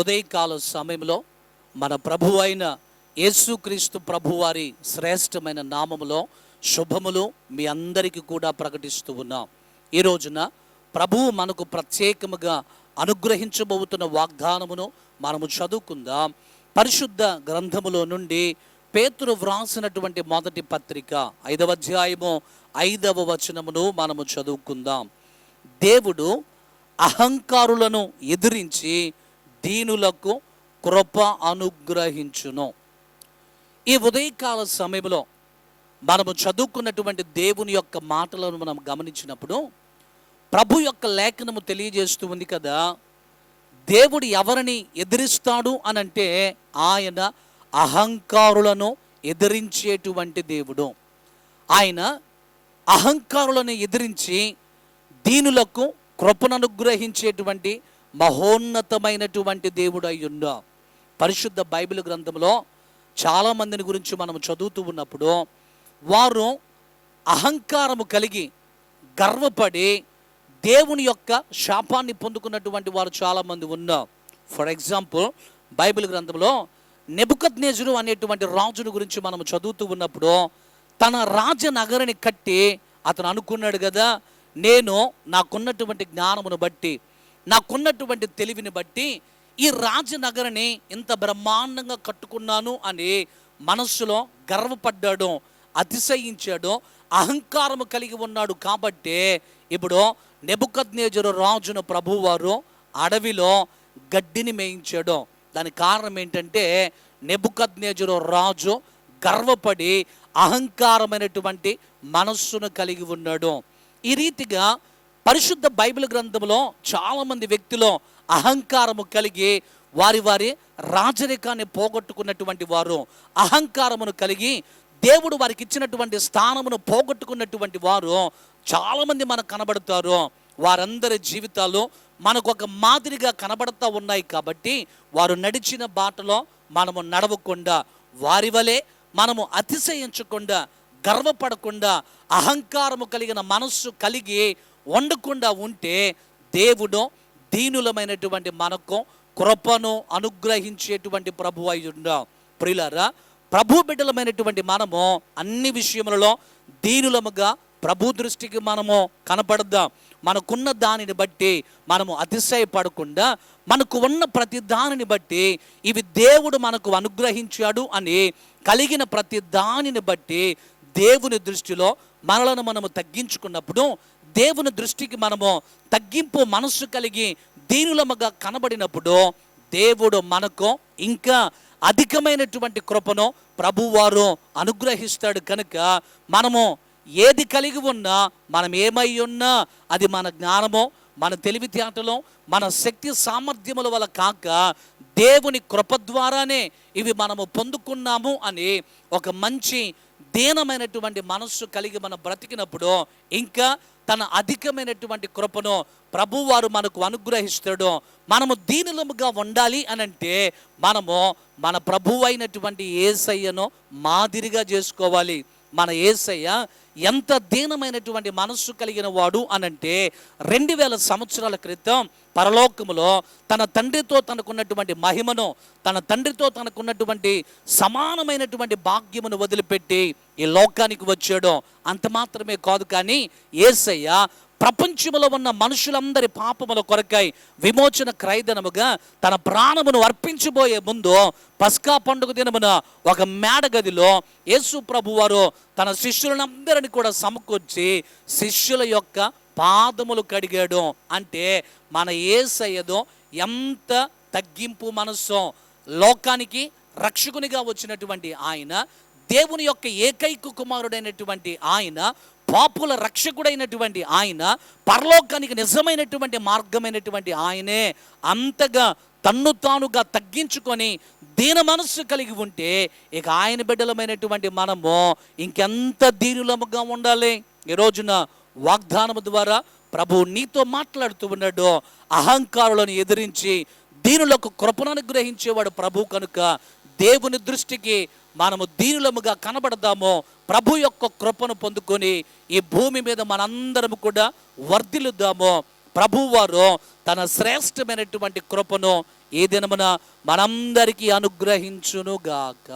ఉదయకాల సమయంలో మన ప్రభు అయిన యేసుక్రీస్తు ప్రభువారి శ్రేష్టమైన నామములో శుభములు మీ అందరికీ కూడా ప్రకటిస్తూ ఉన్నాం. ఈ రోజున ప్రభువు మనకు ప్రత్యేకముగా అనుగ్రహించబోతున్న వాగ్దానమును మనము చదువుకుందాం. పరిశుద్ధ గ్రంథములో నుండి పేతురు వ్రాసినటువంటి మొదటి పత్రిక ఐదవ అధ్యాయము ఐదవ వచనమును మనము చదువుకుందాం. దేవుడు అహంకారులను ఎదిరించి దీనులకు కృప అనుగ్రహించును. ఈ ఉదయకాల సమయంలో మనము చదువుకున్నటువంటి దేవుని యొక్క మాటలను మనం గమనించినప్పుడు ప్రభు యొక్క లేఖనము తెలియజేస్తూ ఉంది కదా దేవుడు ఎవరిని ఎదిరిస్తాడు అనంటే ఆయన అహంకారులను ఎదిరించేటువంటి దేవుడు. ఆయన అహంకారులను ఎదిరించి దీనులకు కృపను అనుగ్రహించేటువంటి మహోన్నతమైనటువంటి దేవుడు అయి ఉన్నాం పరిశుద్ధ బైబిల్ గ్రంథంలో చాలా మందిని గురించి మనం చదువుతూ ఉన్నప్పుడు వారు అహంకారము కలిగి గర్వపడి దేవుని యొక్క శాపాన్ని పొందుకున్నటువంటి వారు చాలామంది ఉన్నారు ఫర్ ఎగ్జాంపుల్ బైబిల్ గ్రంథంలో నెబుకద్నేజుడు అనేటువంటి రాజును గురించి మనం చదువుతూ ఉన్నప్పుడు తన రాజనగరిని కట్టి అతను అనుకున్నాడు కదా నేను నాకున్నటువంటి జ్ఞానమును బట్టి నాకున్నటువంటి తెలివిని బట్టి ఈ రాజనగరిని ఇంత బ్రహ్మాండంగా కట్టుకున్నాను అని మనస్సులో గర్వపడ్డాడు అతిశయించాడు అహంకారము కలిగి ఉన్నాడు కాబట్టి ఇప్పుడు నెబుకద్నేజరు రాజును ప్రభువారు అడవిలో గడ్డిని మేయించాడు. దానికి కారణం ఏంటంటే నెబుకద్నేజరు రాజు గర్వపడి అహంకారమైనటువంటి మనస్సును కలిగి ఉన్నాడు. ఈ రీతిగా పరిశుద్ధ బైబిల్ గ్రంథంలో చాలామంది వ్యక్తులు అహంకారము కలిగి వారి వారి రాజరికాన్ని పోగొట్టుకున్నటువంటి వారు అహంకారమును కలిగి దేవుడు వారికి ఇచ్చినటువంటి స్థానమును పోగొట్టుకున్నటువంటి వారు చాలామంది మనకు కనబడతారు. వారందరి జీవితాలు మనకు ఒక మాదిరిగా కనబడతా ఉన్నాయి కాబట్టి వారు నడిచిన బాటలో మనము నడవకుండా వారి వలె మనము అతిశయించకుండా గర్వపడకుండా అహంకారము కలిగిన మనస్సు కలిగి వండకుండా ఉంటే దేవుడు దీనులమైనటువంటి మనకు కృపను అనుగ్రహించేటువంటి ప్రభు అయి ఉండ. ప్రియులారా ప్రభు బిడ్డలమైనటువంటి మనము అన్ని విషయములలో దీనులముగా ప్రభు దృష్టికి మనము కనపడదాం మనకున్న దానిని బట్టి మనము అతిశయపడకుండా మనకు ఉన్న ప్రతి దానిని బట్టి ఇవి దేవుడు మనకు అనుగ్రహించాడు అని కలిగిన ప్రతి దానిని బట్టి దేవుని దృష్టిలో మనలను మనము తగ్గించుకున్నప్పుడు దేవుని దృష్టికి మనము తగ్గింపు మనస్సు కలిగి దీనులముగా కనబడినప్పుడు దేవుడు మనకు ఇంకా అధికమైనటువంటి కృపను ప్రభువారు అనుగ్రహిస్తాడు కనుక మనము ఏది కలిగి ఉన్నా మనం ఏమై ఉన్నా అది మన జ్ఞానమో మన తెలివితేటలో మన శక్తి సామర్థ్యముల వల్ల కాక దేవుని కృప ద్వారానే ఇవి మనము పొందుకున్నాము అని ఒక మంచి దీనమైనటువంటి మనస్సు కలిగి మనం బ్రతికినప్పుడు ఇంకా తన అధికమైనటువంటి కృపను ప్రభువారు మనకు అనుగ్రహిస్తాడు. మనము దీనిలముగా ఉండాలి అని అంటే మనము మన ప్రభువైనటువంటి ఏసయ్యను మాదిరిగా చేసుకోవాలి. మన ఏసయ్య ఎంత దీనమైనటువంటి మనస్సు కలిగిన వాడు అనంటే రెండు వేల సంవత్సరాల క్రితం పరలోకములో తన తండ్రితో తనకున్నటువంటి మహిమను తన తండ్రితో తనకున్నటువంటి సమానమైనటువంటి భాగ్యమును వదిలిపెట్టి ఈ లోకానికి వచ్చాడు. అంత మాత్రమే కాదు కానీ ఏసయ్య ప్రపంచంలో ఉన్న మనుషులందరి పాపముల కొరకై విమోచన క్రైదనముగా తన ప్రాణమును అర్పించబోయే ముందు పస్కా పండుగ దినమున ఒక మేడ గదిలో యేసు ప్రభు వారు తన శిష్యులందరిని కూడా సమకూర్చి శిష్యుల యొక్క పాదములు కడిగాడు. అంటే మన ఏసయ్యదో ఎంత తగ్గింపు మనస్సు లోకానికి రక్షకునిగా వచ్చినటువంటి ఆయన దేవుని యొక్క ఏకైక కుమారుడైనటువంటి ఆయన పాపుల రక్షకుడైనటువంటి ఆయన పరలోకానికి నిజమైనటువంటి మార్గమైనటువంటి ఆయనే. అంతగా తన్ను తానుగా తగ్గించుకొని దీన మనస్సు కలిగి ఉంటే ఇక ఆయన బిడ్డలమైనటువంటి మనము ఇంకెంత దీనులముగా ఉండాలి? ఈ రోజున వాగ్దానము ద్వారా ప్రభు నీతో మాట్లాడుతూ ఉన్నాడు. అహంకారులను ఎదిరించి దీనులకు కృపణను గ్రహించేవాడు ప్రభు కనుక దేవుని దృష్టికి మనము దీనులముగా కనబడదామో ప్రభు యొక్క కృపను పొందుకొని ఈ భూమి మీద మనందరం కూడా వర్ధిల్లుదామో ప్రభువారు తన శ్రేష్టమైనటువంటి కృపను ఈ దినమున మనందరికీ అనుగ్రహించునుగాక.